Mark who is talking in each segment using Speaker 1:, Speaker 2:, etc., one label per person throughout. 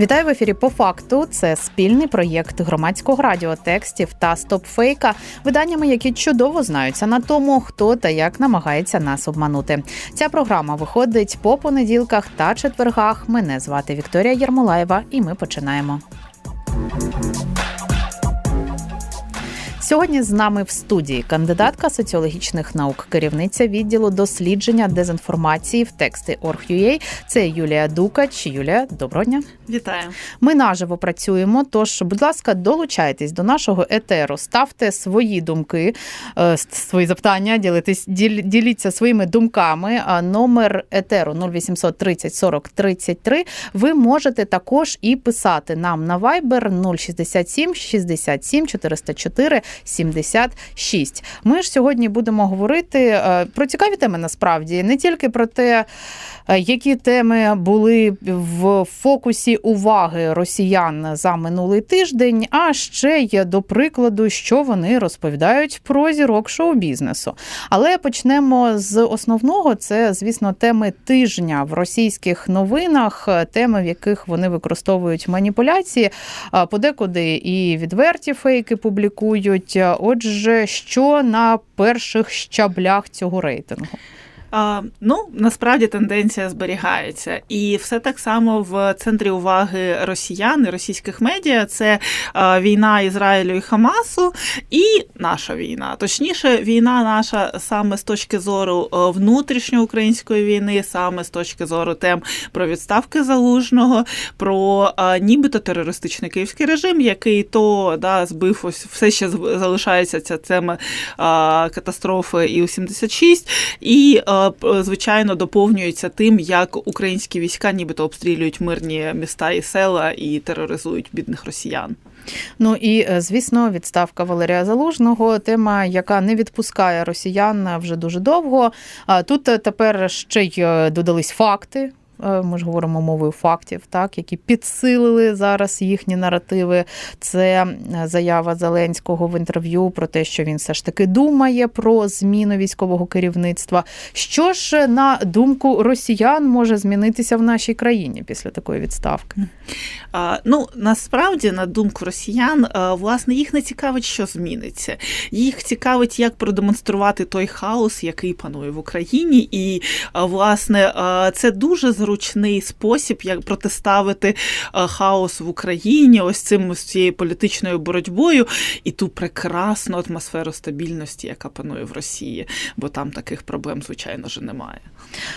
Speaker 1: Вітаю в ефірі. По факту це спільний проєкт громадського радіотекстів та стопфейка, виданнями, які чудово знаються на тому, хто та як намагається нас обманути. Ця програма виходить по понеділках та четвергах. Мене звати Вікторія Єрмолаєва, і ми починаємо. Сьогодні з нами в студії кандидатка соціологічних наук, керівниця відділу дослідження дезінформації в тексти Орг.ua. Це Юлія Дукач. Юлія, доброго дня.
Speaker 2: Вітаю.
Speaker 1: Ми наживо працюємо. Тож, будь ласка, долучайтесь до нашого етеру, ставте свої думки, е, свої запитання, ділитесь, діліться своїми думками. Номер етеру 0800 30 40 33. Ви можете також і писати нам на Viber 067 67 404 76. Ми ж сьогодні будемо говорити е, про цікаві теми насправді не тільки про те, е, які теми були в фокусі уваги росіян за минулий тиждень, а ще й до прикладу, що вони розповідають про зірок шоу-бізнесу. Але почнемо з основного: це, звісно, теми тижня в російських новинах, теми, в яких вони використовують маніпуляції, подекуди і відверті фейки публікують. Отже, що на перших щаблях цього рейтингу?
Speaker 2: Ну насправді тенденція зберігається, і все так само в центрі уваги росіян і російських медіа це війна Ізраїлю і Хамасу, і наша війна. Точніше, війна наша саме з точки зору внутрішньоукраїнської війни, саме з точки зору тем про відставки залужного, про нібито терористичний київський режим, який то да збив ось все ще залишається ця тема катастрофи і у 76 і звичайно доповнюється тим, як українські війська нібито обстрілюють мирні міста і села і тероризують бідних росіян.
Speaker 1: Ну і е, звісно, відставка Валерія Залужного тема, яка не відпускає росіян вже дуже довго. Тут е, тепер ще й е, додались факти. Е, ми ж говоримо мовою фактів, так які підсилили зараз їхні наративи. Це е, заява Зеленського в інтерв'ю про те, що він все ж таки думає про зміну військового керівництва. Що ж на думку росіян може змінитися в нашій країні після такої відставки?
Speaker 2: Ну насправді, на думку росіян, е, власне, їх не цікавить, що зміниться. Їх цікавить, як продемонструвати той хаос, який панує в Україні, і власне це дуже зручний спосіб, як протиставити е, хаос в Україні, ось цим ось цією політичною боротьбою і ту прекрасну атмосферу стабільності, яка панує в Росії, бо там таких проблем, звичайно ж, немає.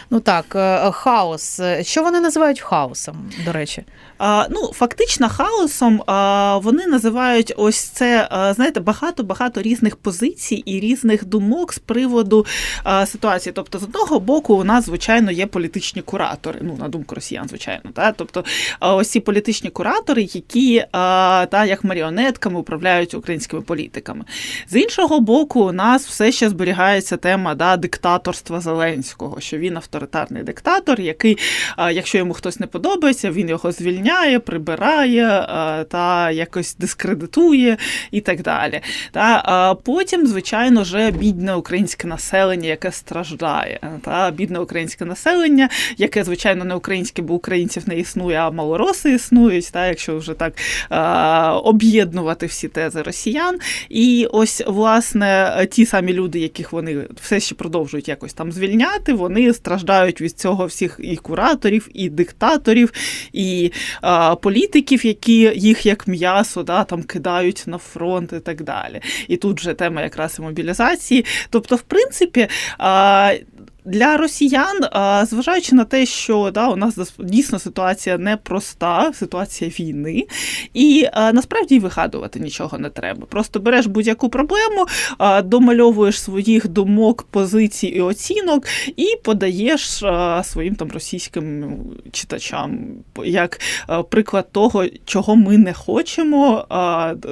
Speaker 1: Ну так, е, хаос. Що вони називають хаосом, до речі?
Speaker 2: А, Ну, фактично, хаосом а, вони називають ось це, а, знаєте, багато-багато різних позицій і різних думок з приводу а, ситуації. Тобто, з одного боку, у нас, звичайно, є політичні куратори ну на думку росіян, звичайно, та тобто ось ці політичні куратори, які та як маріонетками управляють українськими політиками. З іншого боку, у нас все ще зберігається тема да, диктаторства Зеленського, що він авторитарний диктатор, який, якщо йому хтось не подобається, він його звільняє, прибирає та якось дискредитує і так далі. Та Потім, звичайно, вже бідне українське населення, яке страждає, та бідне українське населення, яке звичайно звичайно, не українське, бо українців не існує, а малороси існують, та, якщо вже так об'єднувати всі тези росіян. І ось, власне, ті самі люди, яких вони все ще продовжують якось там звільняти, вони страждають від цього всіх і кураторів, і диктаторів, і а, політиків, які їх як м'ясо да, там кидають на фронт і так далі. І тут вже тема якраз і мобілізації. Тобто, в принципі, а, для росіян, зважаючи на те, що да, у нас дійсно ситуація непроста, ситуація війни, і насправді вигадувати нічого не треба. Просто береш будь-яку проблему, домальовуєш своїх думок, позицій і оцінок, і подаєш своїм там російським читачам як приклад того, чого ми не хочемо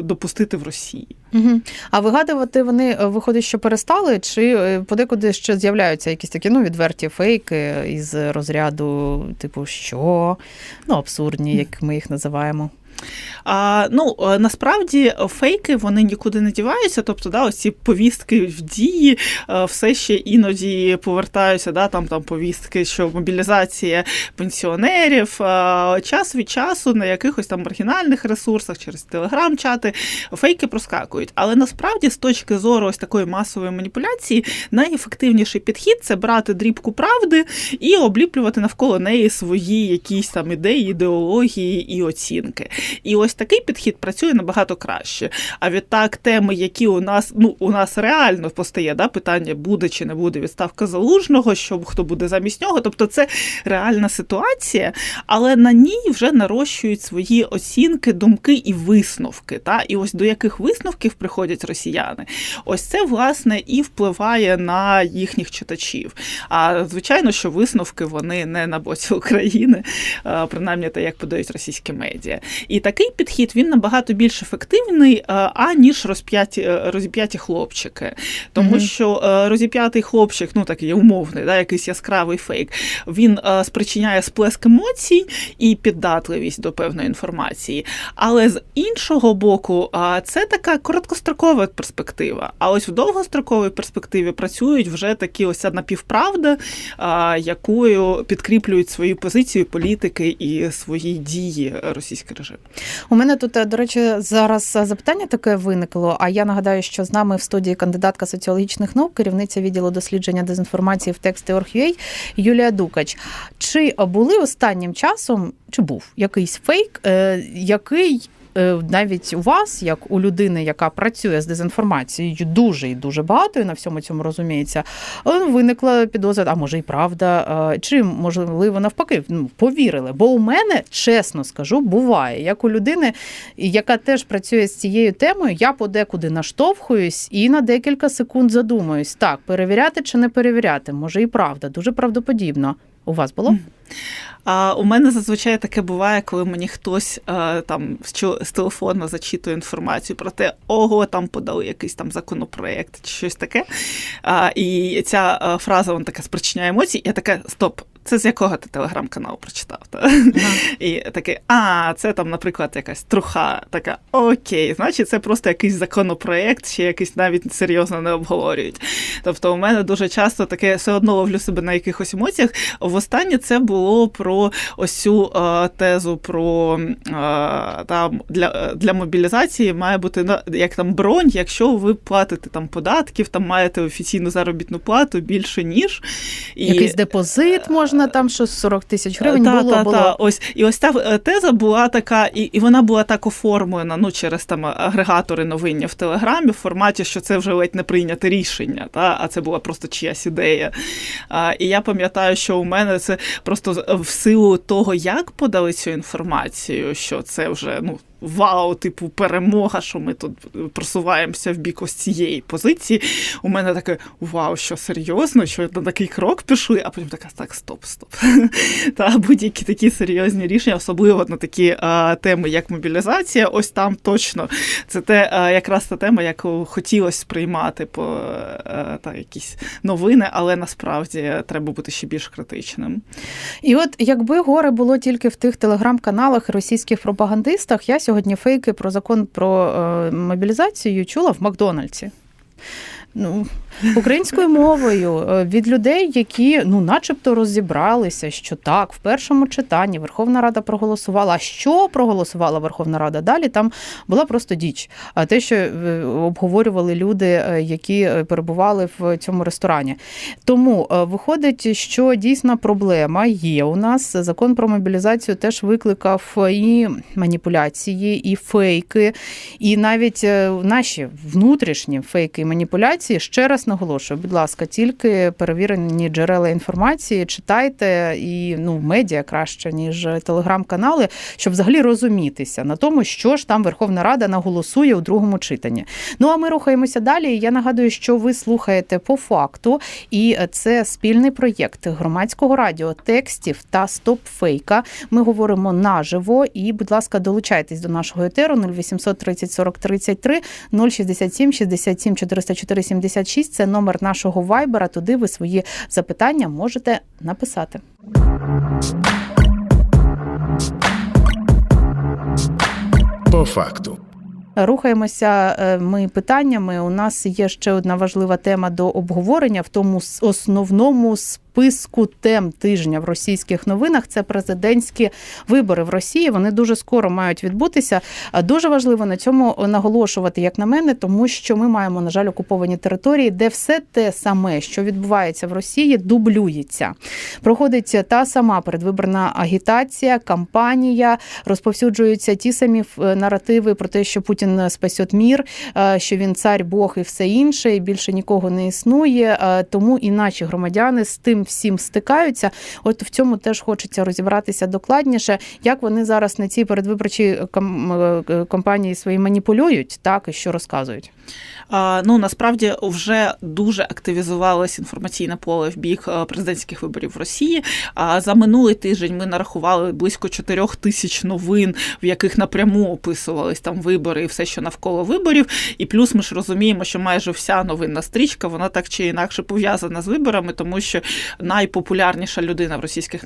Speaker 2: допустити в Росії.
Speaker 1: Угу. А вигадувати вони е, виходить, що перестали, чи е, подекуди ще з'являються якісь такі ну відверті фейки із розряду, типу, що ну абсурдні, як ми їх називаємо.
Speaker 2: А, Ну е, насправді фейки вони нікуди не діваються. Тобто, да, ось ці повістки в дії е, все ще іноді повертаються. Да, там там повістки, що мобілізація пенсіонерів. Час від часу на якихось там маргінальних ресурсах через телеграм-чати фейки проскакують. Але насправді, з точки зору ось такої масової маніпуляції, найефективніший підхід це брати дрібку правди і обліплювати навколо неї свої якісь там ідеї, ідеології і оцінки. І ось такий підхід працює набагато краще. А відтак, теми, які у нас ну у нас реально постає, да, питання буде чи не буде відставка залужного, що хто буде замість нього. Тобто це реальна ситуація, але на ній вже нарощують свої оцінки, думки і висновки. Та? І ось до яких висновків приходять росіяни, ось це власне і впливає на їхніх читачів. А звичайно, що висновки вони не на боці України, принаймні те, як подають російські медіа. І такий підхід він набагато більш ефективний, е, аніж розп'яті е, розіп'яті хлопчики. Тому mm що е, розіп'ятий хлопчик, ну такий умовний, да, якийсь яскравий фейк, він спричиняє сплеск емоцій і піддатливість до певної інформації. Але з іншого боку, це така короткострокова перспектива. А ось в довгостроковій перспективі працюють вже такі ось напівправда, якою підкріплюють свою позицію політики і свої дії російський режим.
Speaker 1: У мене тут, е, до речі, зараз е, запитання таке виникло. А я нагадаю, що з нами в студії кандидатка соціологічних наук, керівниця відділу дослідження дезінформації в тексті Орг.ua Юлія Дукач. Чи були останнім часом, чи був якийсь фейк, е, який навіть у вас, як у людини, яка працює з дезінформацією, дуже і дуже багато і на всьому цьому розуміється, е, виникла підозра, а може і правда, е, чи можливо навпаки, ну повірили. Бо у мене, чесно скажу, буває, як у людини, яка теж працює з цією темою, я подекуди наштовхуюсь і на декілька секунд задумаюсь, так, перевіряти чи не перевіряти, може і правда, дуже правдоподібно. У вас було?
Speaker 2: А у мене зазвичай таке буває, коли мені хтось а, там з телефону зачитує інформацію про те, ого, там подали якийсь там законопроект чи щось таке. А, І ця фраза вона така спричиняє емоції. Я така, стоп, це з якого ти телеграм-канал прочитав? Та? Ага. І такий, а, це там, наприклад, якась труха. Така, окей, значить, це просто якийсь законопроект, чи якийсь навіть серйозно не обговорюють. Тобто, у мене дуже часто таке все одно ловлю себе на якихось емоціях. Востаннє це було про ось цю а, тезу про а, там для для мобілізації має бути як там бронь, якщо ви платите там податків, там маєте офіційну заробітну плату більше ніж.
Speaker 1: І... Якийсь депозит можна можна там що 40 тисяч гривень та, було.
Speaker 2: Та,
Speaker 1: було.
Speaker 2: Та. Ось і ось та е, теза була така, і і вона була так оформлена ну через там агрегатори новиння в телеграмі в форматі, що це вже ледь не прийняте рішення, та а це була просто чиясь ідея. А, І я пам'ятаю, що у мене це просто в силу того, як подали цю інформацію, що це вже ну вау, типу, перемога, що ми тут просуваємося в бік ось цієї позиції. У мене таке вау, що серйозно, що на такий крок пішли, а потім така так, стоп, стоп. Та будь-які такі серйозні рішення, особливо на такі а, теми, як мобілізація, ось там точно це те, а, якраз та тема, яку хотілося сприймати по а, та, якісь новини, але насправді треба бути ще більш критичним.
Speaker 1: І от якби горе було тільки в тих телеграм-каналах російських пропагандистах, я сьогодні фейки про закон про е, мобілізацію чула в Макдональдсі. Ну, українською мовою е, від людей, які ну, начебто розібралися, що так, в першому читанні Верховна Рада проголосувала. А що проголосувала Верховна Рада? Далі там була просто діч. А те, що е, обговорювали люди, е, які перебували в цьому ресторані. Тому виходить, що дійсна проблема є у нас. Закон про мобілізацію теж викликав і маніпуляції, і фейки, і навіть наші внутрішні фейки і маніпуляції ще раз наголошую, будь ласка, тільки перевірені джерела інформації, читайте і ну, медіа краще, ніж телеграм-канали, щоб взагалі розумітися на тому, що ж там Верховна Рада наголосує у другому читанні. Ну а ми рухаємося далі. Я нагадую, що ви слухаєте по факту, і це спільний проєкт громадського радіо текстів та стопфейка. Ми говоримо наживо. І, будь ласка, долучайтесь до нашого етеру 0800 30 40 33 067 67 404 76. Це номер нашого вайбера. Туди ви свої запитання можете написати.
Speaker 3: По факту.
Speaker 1: Рухаємося е, ми питаннями. У нас є ще одна важлива тема до обговорення в тому основному списку тем тижня в російських новинах. Це президентські вибори в Росії. Вони дуже скоро мають відбутися. Дуже важливо на цьому наголошувати, як на мене, тому що ми маємо, на жаль, окуповані території, де все те саме, що відбувається в Росії, дублюється. Проходить та сама передвиборна агітація, кампанія, розповсюджуються ті самі е, наративи про те, що Путін спасет мір, е, що він цар, Бог і все інше, і більше нікого не існує. Е, Тому і наші громадяни з тим всім стикаються. От в цьому теж хочеться розібратися докладніше, як вони зараз на цій передвиборчій кам- е, кампанії свої маніпулюють, так і що розказують.
Speaker 2: Ну насправді вже дуже активізувалось інформаційне поле в бік е, президентських виборів в Росії. За минулий тиждень ми нарахували близько 4 тисяч новин, в яких напряму описувались там вибори і все, що навколо виборів. І плюс ми ж розуміємо, що майже вся новинна стрічка вона так чи інакше пов'язана з виборами, тому що найпопулярніша людина в російських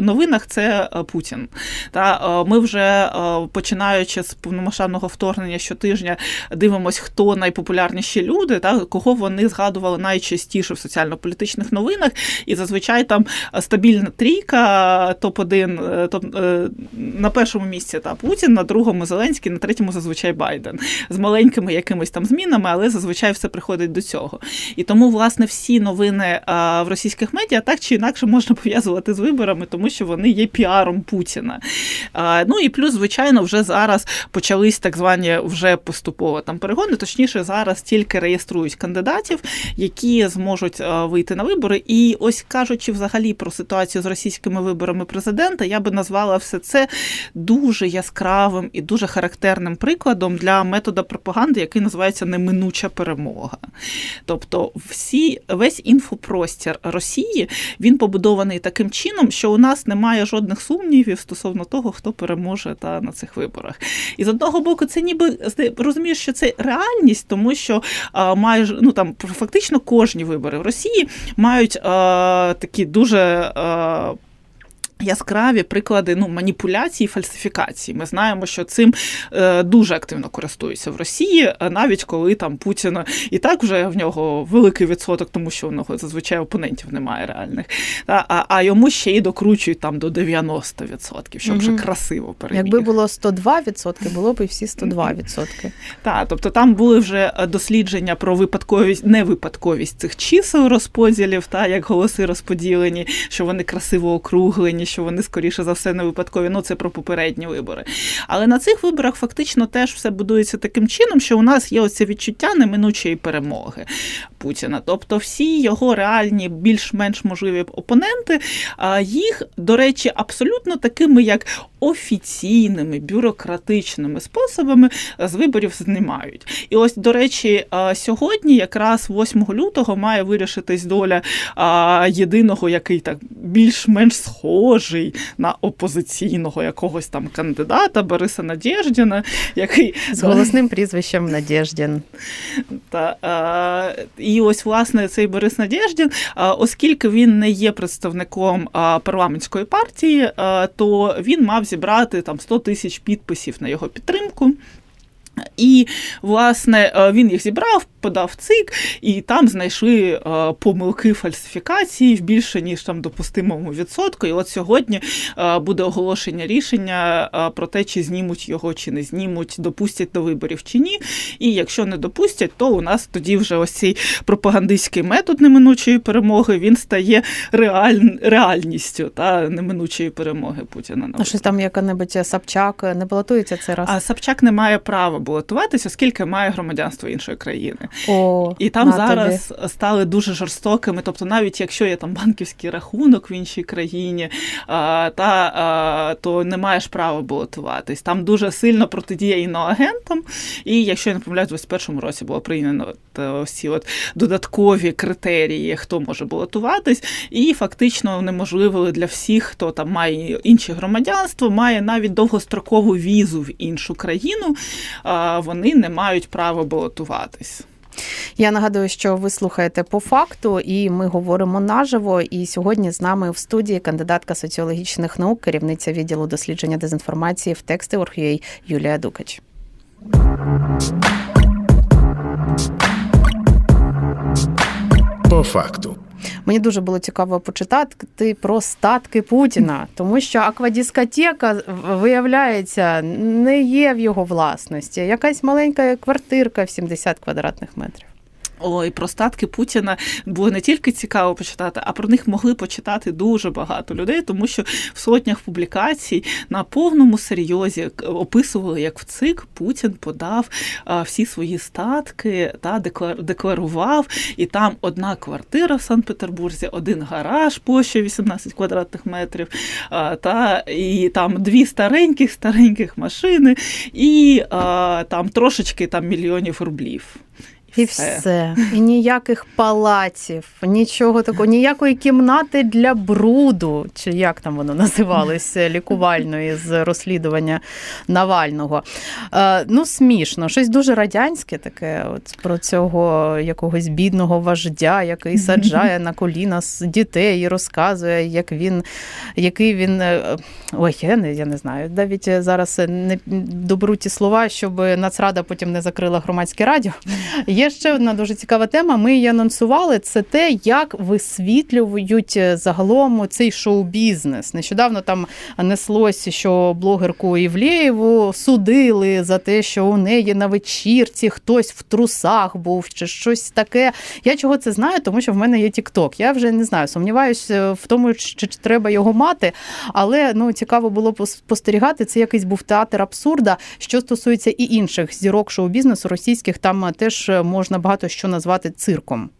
Speaker 2: новинах це е, Путін. Та е, ми вже починаючи з повномасштабного вторгнення щотижня дивимось, хто найпопулярніші люди, та кого вони згадували найчастіше в соціально-політичних новинах, і зазвичай там стабільна трійка, топ 1 топ, е, на першому місці та Путін, на другому Зеленський, на третьому зазвичай Байден з маленькими якимись там змінами, але зазвичай все приходить до цього. І тому, власне, всі новини е, в російських медіа так чи інакше можна пов'язувати з виборами, тому що вони є піаром Путіна. Е, Ну і плюс, звичайно, вже зараз почались так звані вже поступово там перегони. Точніше, зараз тільки реєструють кандидатів, які зможуть е, вийти на вибори. І ось кажучи взагалі про ситуацію з російськими виборами президента, я би назвала все це дуже яскравим і дуже характерним прикладом для метода пропаганди, який називається неминуча перемога. Тобто, всі весь інфопростір Росії він побудований таким чином, що у нас немає жодних сумнівів стосовно того, хто переможе та на цих виборах. І з одного боку, це ніби розумієш, що це реальність, тому що а, майже ну там фактично кожні вибори в Росії мають а, такі дуже. А, Яскраві приклади ну, маніпуляції, фальсифікації. Ми знаємо, що цим е, дуже активно користуються в Росії, е, навіть коли там Путін і так вже в нього великий відсоток, тому що у нього зазвичай опонентів немає реальних. Та, а, а йому ще й докручують там до 90%, щоб вже красиво переміг.
Speaker 1: Якби було 102%, було б і всі 102%.
Speaker 2: Так, тобто там були вже е, дослідження про випадковість, невипадковість цих чисел розподілів, та як голоси розподілені, що вони красиво округлені, що вони скоріше за все не випадкові. Ну це про попередні вибори. Але на цих виборах фактично теж все будується таким чином, що у нас є оце відчуття неминучої перемоги Путіна. Тобто, всі його реальні, більш-менш можливі опоненти, їх, до речі, абсолютно такими, як офіційними бюрократичними способами з виборів знімають. І ось, до речі, сьогодні, якраз 8 лютого, має вирішитись доля єдиного, який так більш-менш схожий на опозиційного якогось там кандидата Бориса Надєждіна, який
Speaker 1: З голосним прізвищем Надєждін.
Speaker 2: та, е, і ось власне цей Борис Надєждін, е, оскільки він не є представником е, парламентської партії, е, то він мав зібрати там 100 тисяч підписів на його підтримку. І, власне, е, він їх зібрав, подав ЦИК, і там знайшли е, помилки фальсифікації в більше, ніж там допустимому відсотку. І от сьогодні е, буде оголошення рішення е, про те, чи знімуть його, чи не знімуть, допустять до виборів чи ні. І якщо не допустять, то у нас тоді вже ось цей пропагандистський метод неминучої перемоги він стає реаль... реальністю та неминучої перемоги Путіна. на
Speaker 1: А щось там яка-небудь Сапчак не балотується цей раз.
Speaker 2: а Собчак не має права балотуватися, оскільки має громадянство іншої країни.
Speaker 1: О,
Speaker 2: І там зараз
Speaker 1: тобі.
Speaker 2: стали дуже жорстокими. Тобто, навіть якщо є там банківський рахунок в іншій країні, а, та а, то не маєш права балотуватись. Там дуже сильно протидія іноагентам. І якщо я не помиляюсь, в 21-му році було прийнято е, ці от додаткові критерії, хто може балотуватись, і фактично унеможливили для всіх, хто там має інше громадянство, має навіть довгострокову візу в іншу країну. Вони не мають права балотуватись.
Speaker 1: Я нагадую, що ви слухаєте по факту, і ми говоримо наживо. І сьогодні з нами в студії кандидатка соціологічних наук, керівниця відділу дослідження дезінформації в тексти Орг.ua Юлія Дукач.
Speaker 3: По факту.
Speaker 1: Мені дуже було цікаво почитати про статки Путіна, тому що аквадіскотека, виявляється, не є в його власності. Якась маленька квартирка в 70 квадратних метрів.
Speaker 2: Ой, про статки Путіна було не тільки цікаво почитати, а про них могли почитати дуже багато людей, тому що в сотнях публікацій на повному серйозі описували, як в ЦИК Путін подав всі свої статки та деклар- декларував. І там одна квартира в Санкт-Петербурзі, один гараж площею 18 квадратних метрів, та і там дві стареньких стареньких машини, і там трошечки там мільйонів рублів.
Speaker 1: І все. І ніяких палаців, нічого такого, ніякої кімнати для бруду, чи як там воно називалося, лікувальної з розслідування Навального. Е, ну, смішно, щось дуже радянське таке, от про цього якогось бідного вождя, який саджає на коліна з дітей і розказує, як він, який він. е, Ой, я не, я не знаю. Навіть зараз не доберу ті слова, щоб Нацрада потім не закрила громадське радіо. Є ще одна дуже цікава тема. Ми її анонсували. Це те, як висвітлюють загалом цей шоу-бізнес. Нещодавно там неслось, що блогерку Івлєєву судили за те, що у неї на вечірці хтось в трусах був чи щось таке. Я чого це знаю, тому що в мене є Тікток. Я вже не знаю, сумніваюся в тому, чи треба його мати. Але ну цікаво було спостерігати. Це якийсь був театр абсурда. Що стосується і інших зірок шоу-бізнесу російських, там теж можна багато що назвати цирком.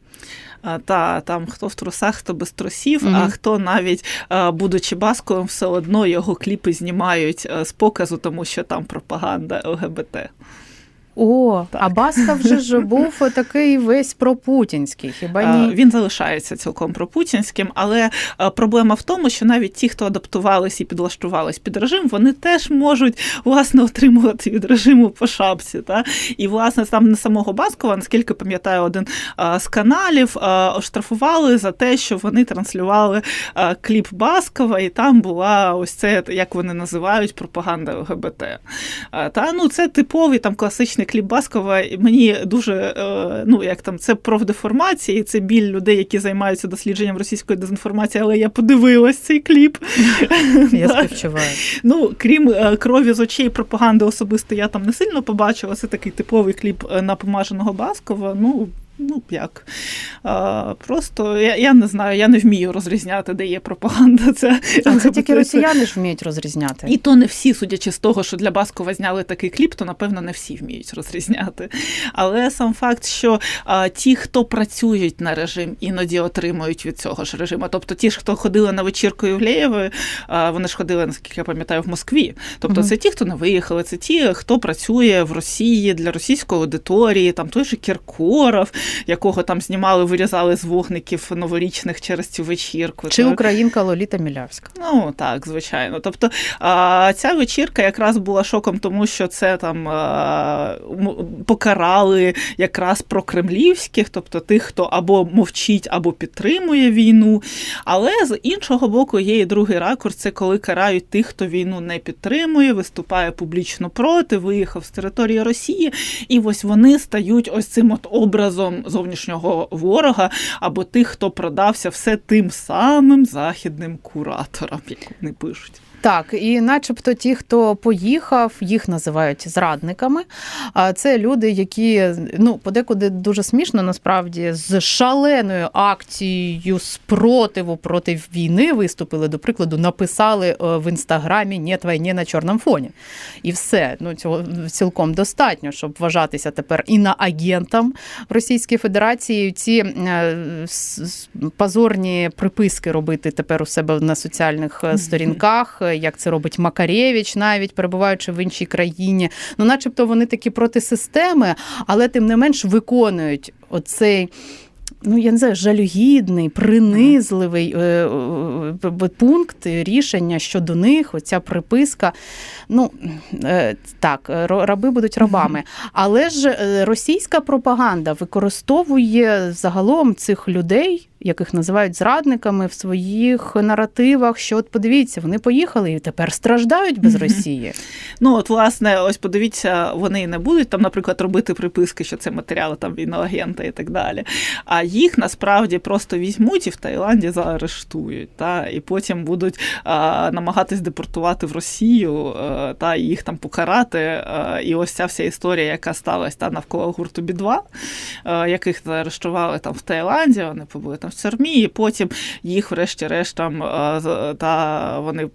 Speaker 2: Та там хто в трусах, хто без трусів, mm-hmm. а хто навіть будучи басковим, все одно його кліпи знімають з показу, тому що там пропаганда ЛГБТ.
Speaker 1: О, так. а Баста вже ж був такий весь пропутінський. Хіба ні?
Speaker 2: Він залишається цілком пропутінським, але проблема в тому, що навіть ті, хто адаптувались і підлаштувались під режим, вони теж можуть власне отримувати від режиму по шапці. Та? І власне там не самого Баскова, наскільки пам'ятаю, один з каналів оштрафували за те, що вони транслювали кліп Баскова, і там була ось це, як вони називають, пропаганда ЛГБТ. Та ну це типовий там класичний кліп Баскова, і мені дуже ну як там це профдеформація, це біль людей, які займаються дослідженням російської дезінформації, але я подивилась цей кліп.
Speaker 1: Я співчуваю.
Speaker 2: Ну, крім крові з очей пропаганди особисто я там не сильно побачила. Це такий типовий кліп напомаженого Баскова. Ну, Ну, як? А, Просто я я не знаю, я не вмію розрізняти, де є пропаганда. Це
Speaker 1: а це тільки росіяни ж вміють розрізняти.
Speaker 2: І то не всі, судячи з того, що для Баскова зняли такий кліп, то напевно не всі вміють розрізняти. Але сам факт, що а, ті, хто працюють на режим, іноді отримують від цього ж режиму. Тобто ті, хто ходили на вечірку Євлеєвої, вони ж ходили, наскільки я пам'ятаю, в Москві. Тобто, угу. це ті, хто не виїхали, це ті, хто працює в Росії для російської аудиторії, там той же Кіркоров якого там знімали, вирізали з вогників новорічних через цю вечірку.
Speaker 1: Чи так? українка Лоліта Мілявська?
Speaker 2: Ну так, звичайно. Тобто ця вечірка якраз була шоком, тому що це там покарали якраз про кремлівських, тобто тих, хто або мовчить, або підтримує війну. Але з іншого боку, є і другий ракурс, це коли карають тих, хто війну не підтримує, виступає публічно проти, виїхав з території Росії, і ось вони стають ось цим от образом зовнішнього ворога, або тих, хто продався все тим самим західним кураторам, як вони пишуть.
Speaker 1: Так, і начебто ті, хто поїхав, їх називають зрадниками. Це люди, які ну подекуди дуже смішно насправді з шаленою акцією спротиву проти війни виступили. До прикладу, написали е, в інстаграмі «Нєт війні на чорному фоні. І все. Ну цього цілком достатньо, щоб вважатися тепер іноагентом в Російській Федерації. Ці е, позорні приписки робити тепер у себе на соціальних е, сторінках, як це робить Макарєвич, навіть перебуваючи в іншій країні. Ну, начебто, вони такі проти системи, але тим не менш виконують оцей. Ну, я не знаю, жалюгідний, принизливий е, е, е, пункт рішення щодо них, оця приписка. Ну е, так, раби будуть рабами. Але ж е, російська пропаганда використовує загалом цих людей, яких називають зрадниками, в своїх наративах. Що от подивіться, вони поїхали і тепер страждають без Росії.
Speaker 2: Ну от власне, ось подивіться, вони не будуть там, наприклад, робити приписки, що це матеріали там іноагента і так далі. А їх насправді просто візьмуть і в Таїланді заарештують, та і потім будуть а, намагатись депортувати в Росію а, та і їх там покарати. А, і ось ця вся історія, яка сталася та навколо гурту Бі-2, яких заарештували там в Таїланді, вони побули там в тюрмі, і потім їх, врешті-решт, там та вони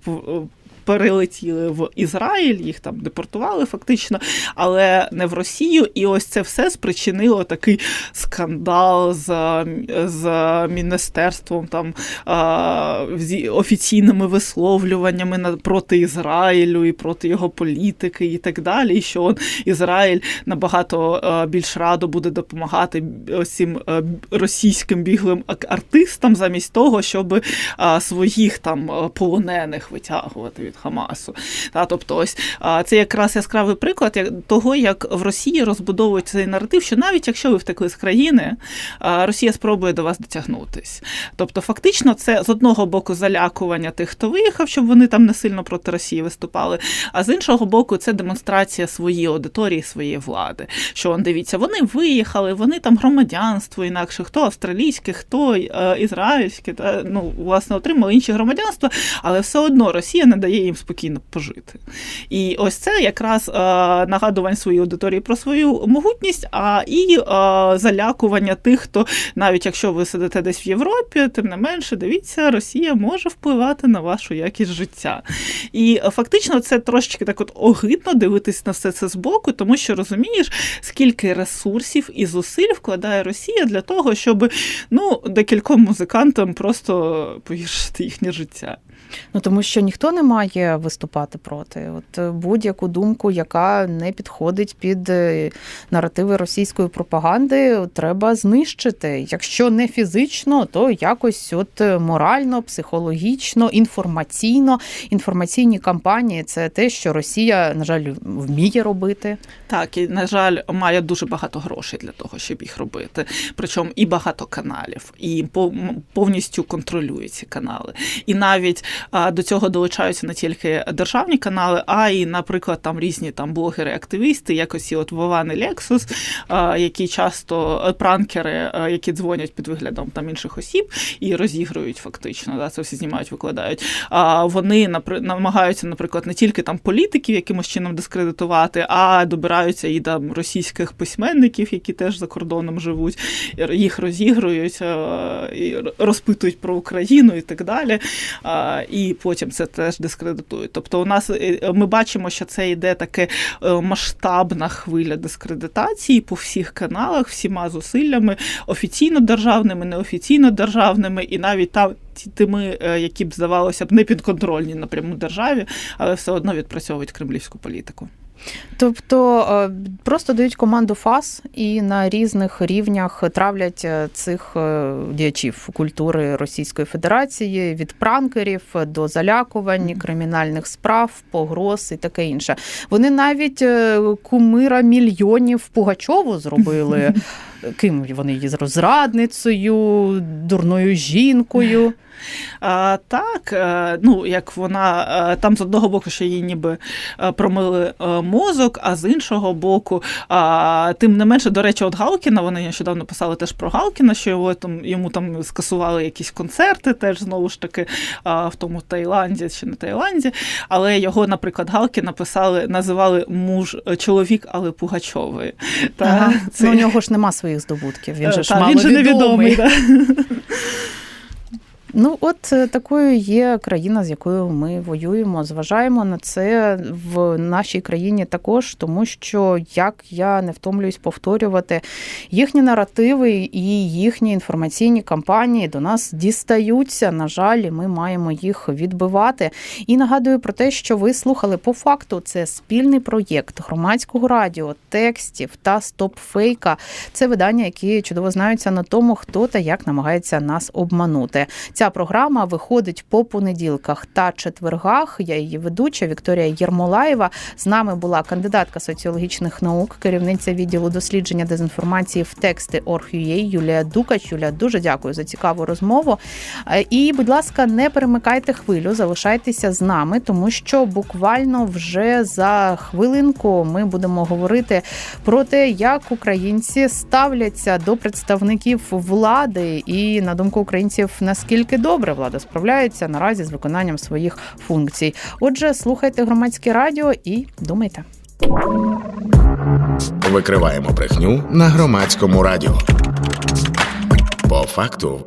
Speaker 2: перелетіли в Ізраїль, їх там депортували фактично, але не в Росію. І ось це все спричинило такий скандал з, з міністерством там зі офіційними висловлюваннями на- проти Ізраїлю і проти його політики і так далі. І що он, Ізраїль набагато більш радо буде допомагати цим російським біглим артистам замість того, щоб своїх там полонених витягувати від Хамасу. Та, тобто, ось це якраз яскравий приклад того, як в Росії розбудовують цей наратив, що навіть якщо ви втекли з країни, Росія спробує до вас дотягнутись. Тобто, фактично, це з одного боку залякування тих, хто виїхав, щоб вони там не сильно проти Росії виступали. А з іншого боку, це демонстрація своєї аудиторії, своєї влади. Що он дивіться, вони виїхали, вони там громадянство інакше, хто австралійське, хто е, ізраїльське, та ну власне отримали інші громадянства, але все одно Росія не дає їм спокійно пожити. І ось це якраз е, нагадування своїй аудиторії про свою могутність, а і е, залякування тих, хто навіть якщо ви сидите десь в Європі, тим не менше, дивіться, Росія може впливати на вашу якість життя. І е, фактично це трошечки так от огидно дивитись на все це збоку, тому що розумієш, скільки ресурсів і зусиль вкладає Росія для того, щоб ну декільком музикантам просто погіршити їхнє життя.
Speaker 1: Ну тому що ніхто не має виступати проти. От е, будь-яку думку, яка не підходить під е, наративи російської пропаганди, треба знищити. Якщо не фізично, то якось от е, морально, психологічно, інформаційно. Інформаційні кампанії це те, що Росія, на жаль, вміє робити.
Speaker 2: Так, і на жаль, має дуже багато грошей для того, щоб їх робити. Причому і багато каналів, і пов- повністю контролює ці канали. І навіть до цього долучаються не тільки державні канали, а й, наприклад, там різні там блогери-активісти, якось і от Вован і Лексус, які часто е, пранкери, які дзвонять під виглядом там інших осіб і розігрують фактично. Да, це всі знімають, викладають. Вони намагаються, наприклад, не тільки там політиків якимось чином дискредитувати, а добираються і там російських письменників, які теж за кордоном живуть, їх розігрують, е, розпитують про Україну і так далі. І потім це теж дискредитують. Тобто, у нас е, ми бачимо, що це йде таке е, масштабна хвиля дискредитації по всіх каналах, всіма зусиллями, офіційно державними, неофіційно державними, і навіть там тими, е, які б здавалося б не підконтрольні напряму державі, але все одно відпрацьовують кремлівську політику.
Speaker 1: Тобто е, просто дають команду ФАС і на різних рівнях травлять е, цих е, діячів культури Російської Федерації від пранкерів до залякувань, кримінальних справ, погроз і таке інше. Вони навіть кумира мільйонів Пугачову зробили. ким вони є розрадницею, дурною жінкою.
Speaker 2: А, так, е, ну як вона е, там з одного боку, що їй ніби е, промили мозок, а з іншого боку, а, тим не менше, до речі, от Галкіна, вони нещодавно писали теж про Галкіна, що його там йому там скасували якісь концерти, теж знову ж таки а, в тому Таїланді чи не Таїланді. Але його, наприклад, Галкіна писали, називали муж чоловік, але Пугачовий. Та,
Speaker 1: Ага.
Speaker 2: це-
Speaker 1: Ну, у нього ж нема своїх здобутків. Він же
Speaker 2: Е,
Speaker 1: ж
Speaker 2: та,
Speaker 1: мало
Speaker 2: він же невідомий. Да.
Speaker 1: Ну, от е, такою є країна, з якою ми воюємо. Зважаємо на це в нашій країні також, тому що як я не втомлююсь повторювати, їхні наративи і їхні інформаційні кампанії до нас дістаються. На жаль, ми маємо їх відбивати. І нагадую про те, що ви слухали по факту. Це спільний проєкт громадського радіо, текстів та стопфейка. Це видання, які чудово знаються на тому, хто та як намагається нас обманути. Ця програма виходить по понеділках та четвергах. Я її ведуча Вікторія Єрмолаєва. З нами була кандидатка соціологічних наук, керівниця відділу дослідження дезінформації в тексти Орг.ua Юлія Дукач. Юлія, дуже дякую за цікаву розмову. Е, І, будь ласка, не перемикайте хвилю, залишайтеся з нами, тому що буквально вже за хвилинку ми будемо говорити про те, як українці ставляться до представників влади, і на думку українців, наскільки добре влада справляється наразі з виконанням своїх функцій. Отже, слухайте громадське радіо і думайте.
Speaker 3: Викриваємо брехню на громадському радіо. По факту